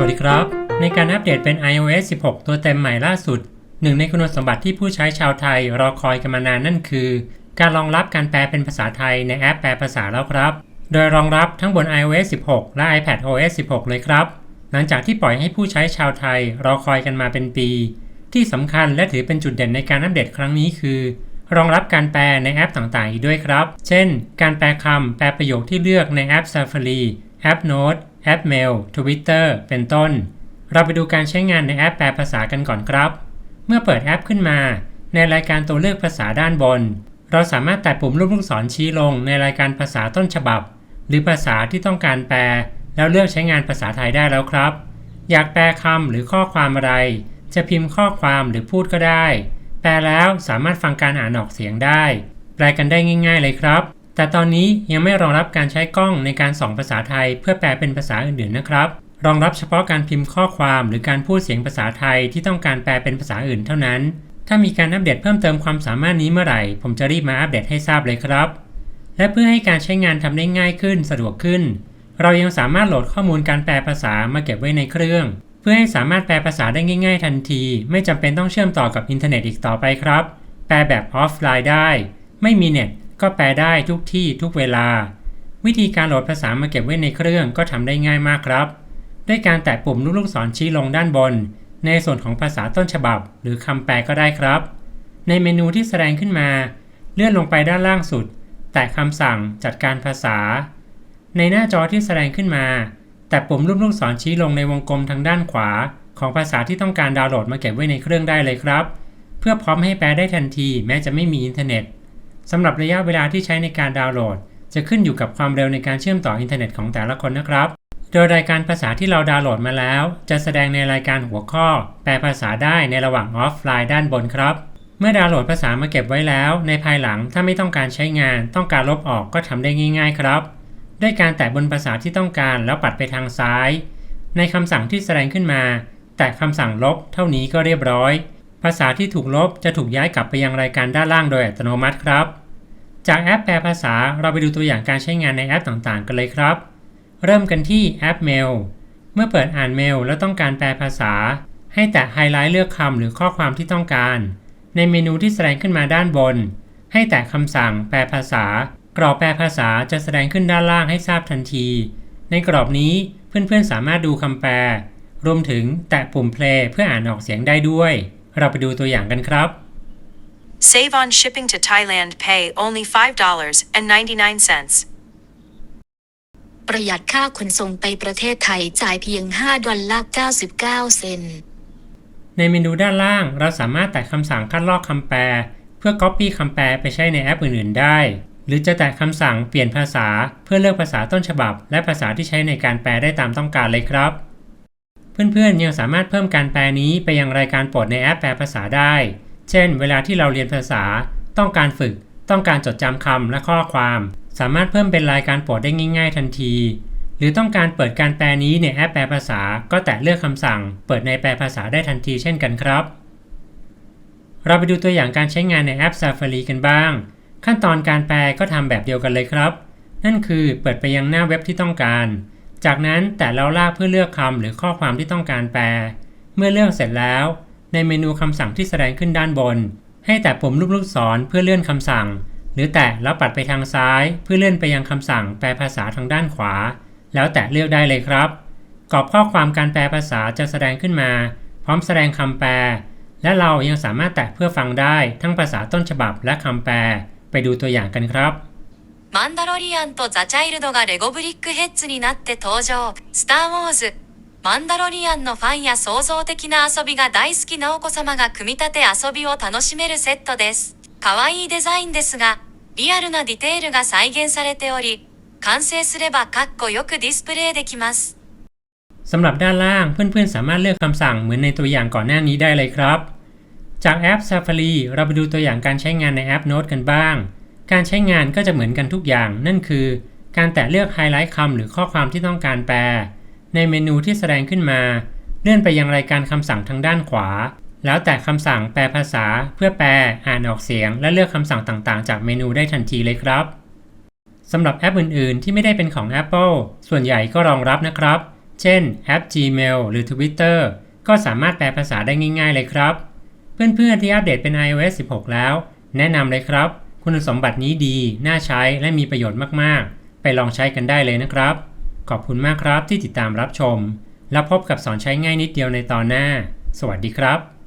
วัสดีครับ ในการอัปเดตเป็น iOS 16 ตัวเต็มใหม่ล่าสุด หนึ่งในคุณสมบัติที่ผู้ใช้ชาวไทยรอคอยกันมานานนั่นคือ การรองรับการแปลเป็นภาษาไทยในแอปแปลภาษาแล้วครับ โดยรองรับทั้งบน iOS 16 และ iPadOS 16 เลยครับ หลังจากที่ปล่อยให้ผู้ใช้ชาวไทยรอคอยกันมาเป็นปี ที่สำคัญและถือเป็นจุดเด่นในการอัปเดตครั้งนี้คือ รองรับการแปลในแอปต่างๆ อีกด้วยครับ เช่น การแปลคำแปลประโยคที่เลือกในแอป Safari แอป Note แอป Mail Twitter เป็นต้น เราไปดูการใช้งานในแอปแปลภาษากันก่อนครับ เมื่อเปิดแอปขึ้นมา ในรายการตัวเลือกภาษาด้านบน เราสามารถแตะปุ่มรูปลูกศรชี้ลงในรายการภาษาต้นฉบับ หรือภาษาที่ต้องการแปล แล้วเลือกใช้งานภาษาไทยได้แล้วครับ อยากแปลคำหรือข้อความอะไร จะพิมพ์ข้อความหรือพูดก็ได้ แปลแล้วสามารถฟังการอ่านออกเสียงได้ แปลกันได้ง่าย ๆ เลยครับ แต่ตอนนี้ยังไม่รองรับการใช้กล้องในการส่องภาษาไทย เพื่อแปลเป็นภาษาอื่นๆนะครับ รองรับเฉพาะการพิมพ์ข้อความหรือการพูดเสียงภาษาไทยที่ต้องการแปลเป็นภาษาอื่นเท่านั้น ถ้ามีการอัปเดตเพิ่มเติมความสามารถนี้เมื่อไหร่ ผมจะรีบมาอัปเดตให้ทราบเลยครับ และเพื่อให้การใช้งานทำได้ง่ายขึ้นสะดวกขึ้น เรายังสามารถโหลดข้อมูลการแปลภาษามาเก็บไว้ในเครื่อง เพื่อให้สามารถแปลภาษาได้ง่าย ๆ ทันที ไม่จำเป็นต้องเชื่อมต่อกับอินเทอร์เน็ตอีกต่อไปครับ แปลแบบออฟไลน์ได้ ไม่มีเน็ต ก็แปลได้ทุกที่ทุกเวลา วิธีการโหลดภาษามาเก็บไว้ในเครื่องก็ทำได้ง่ายมากครับ ด้วยการแตะปุ่มลูกศรชี้ลงด้านบน ในส่วนของภาษาต้นฉบับ หรือคำแปลก็ได้ครับ ในเมนูที่แสดงขึ้นมา เลื่อนลงไปด้านล่างสุด แตะคำสั่งจัดการภาษา ในหน้าจอที่แสดงขึ้นมา แตะปุ่มรูปลูกศรชี้ลงในวงกลมทางด้านขวา ของภาษาที่ต้องการดาวน์โหลดมาเก็บไว้ในเครื่องได้เลยครับ เพื่อพร้อมให้แปลได้ทันทีแม้จะไม่มีอินเทอร์เน็ต สำหรับระยะเวลาที่ใช้ในการดาวน์โหลด จะขึ้นอยู่กับความเร็วในการเชื่อมต่ออินเทอร์เน็ตของแต่ละคนนะครับ โดยรายการภาษาที่เราดาวน์โหลดมาแล้ว จะแสดงในรายการหัวข้อ แปลภาษาได้ในระหว่างออฟไลน์ด้านบนครับ เมื่อดาวน์โหลดภาษามาเก็บไว้แล้ว ในภายหลังถ้าไม่ต้องการใช้งาน ต้องการลบออกก็ทำได้ง่าย ๆ ครับ ด้วยการแตะบนภาษาที่ต้องการแล้วปัดไปทางซ้าย ในคำสั่งที่แสดงขึ้นมา แตะคำสั่งลบ เท่านี้ก็เรียบร้อย ภาษาที่ถูกลบจะถูกย้ายกลับไปยังรายการด้านล่างโดยอัตโนมัติครับ จากแอปแปลภาษาเราไปดูตัวอย่างการใช้งานในแอปต่างๆ กันเลยครับ เริ่มกันที่แอปเมลเมื่อเปิดอ่านเมลแล้วต้องการแปลภาษา ให้แตะไฮไลท์เลือกคำหรือข้อความที่ต้องการ ในเมนูที่แสดงขึ้นมาด้านบน ให้แตะคำสั่งแปลภาษา กรอบแปลภาษาจะแสดงขึ้นด้านล่างให้ทราบทันที ในกรอบนี้เพื่อนๆสามารถดูคำแปล รวมถึงแตะปุ่ม play เพื่ออ่านออกเสียงได้ด้วย เราไปดูตัวอย่างกันครับ Save on shipping to Thailand. Pay only $5.99. ประหยัดค่าขนส่งไปประเทศไทยจ่ายเพียง 5 ดอลลาร์99 เซนต์ในเมนูด้านล่างเราสามารถแตะคำสั่งคัดลอกคำแปล เพื่อ Copy คำแปลไปใช้ในแอปอื่นๆ ได้ หรือจะแตะคำสั่งเปลี่ยนภาษา เพื่อเลือกภาษาต้นฉบับ และภาษาที่ใช้ในการแปลได้ตามต้องการเลยครับ เพื่อนๆยังสามารถเพิ่มการแปลนี้ไปยังรายการโปรดในแอปแปลภาษาได้ เช่น เวลาที่เราเรียนภาษา ต้องการฝึก ต้องการจดจำคำและข้อความ สามารถเพิ่มเป็นรายการโปรดได้ง่ายๆ ทันที หรือต้องการเปิดการแปลนี้ในแอปแปลภาษา ก็แตะเลือกคำสั่ง เปิดในแปลภาษาได้ทันทีเช่นกันครับ เราไปดูตัวอย่างการใช้งานในแอป Safari กันบ้าง ขั้นตอนการแปลก็ทำแบบเดียวกันเลยครับ นั่นคือเปิดไปยังหน้าเว็บที่ต้องการ จากนั้นแตะแล้วลากเพื่อเลือกคำหรือข้อความที่ต้องการแปล เมื่อเลือกเสร็จแล้ว ในเมนูคำสั่งที่แสดงขึ้นด้านบน ให้แตะปุ่มรูปลูกศรเพื่อเลื่อนคำสั่ง หรือแตะแล้วปัดไปทางซ้าย เพื่อเลื่อนไปยังคำสั่งแปลภาษาทางด้านขวา แล้วแตะเลือกได้เลยครับกรอบข้อความการแปลภาษาจะแสดงขึ้นมา พร้อมแสดงคำแปล และเรายังสามารถแตะเพื่อฟังได้ทั้งภาษาต้นฉบับและคำแปล ไปดูตัวอย่างกันครับ マンダロリアンとザ・チャイルドがレゴブリックヘッズになって登場。スター・ウォーズ。マンダロリアンのファンや創造的な遊びが大好きなお子様が組み立て遊びを楽しめるセットです。可愛いデザインですが、リアルなディテールが再現されており、完成すればかっこよくディスプレイできます。 สำหรับด้านล่างเพื่อนๆ สามารถเลือกคำสั่งเหมือนในตัวอย่างก่อนหน้านี้ได้เลยครับ จากแอป Safari เราไปดูตัวอย่างการใช้งานในแอป Note กันบ้าง การใช้งานก็จะเหมือนกันทุกอย่าง นั่นคือ การแตะเลือกไฮไลท์คำหรือข้อความที่ต้องการแปล ในเมนูที่แสดงขึ้นมา เลื่อนไปยังรายการคำสั่งทางด้านขวา แล้วแตะคำสั่งแปลภาษา เพื่อแปล อ่านออกเสียง และเลือกคำสั่งต่างๆ จากเมนูได้ทันทีเลยครับสำหรับแอปอื่นๆ ที่ไม่ได้เป็นของ Apple ส่วนใหญ่ก็รองรับนะครับ เช่นแอป Gmail หรือ Twitter ก็สามารถแปลภาษาได้ง่าย ๆ เลยครับ เพื่อนๆที่อัปเดตเป็น iOS 16 แล้ว แนะนำเลยครับ คุณสมบัตินี้ดี น่าใช้และมีประโยชน์มากๆ ไปลองใช้กันได้เลยนะครับ ขอบคุณมากครับที่ติดตามรับชม แล้วพบกับสอนใช้ง่ายนิดเดียวในตอนหน้า สวัสดีครับ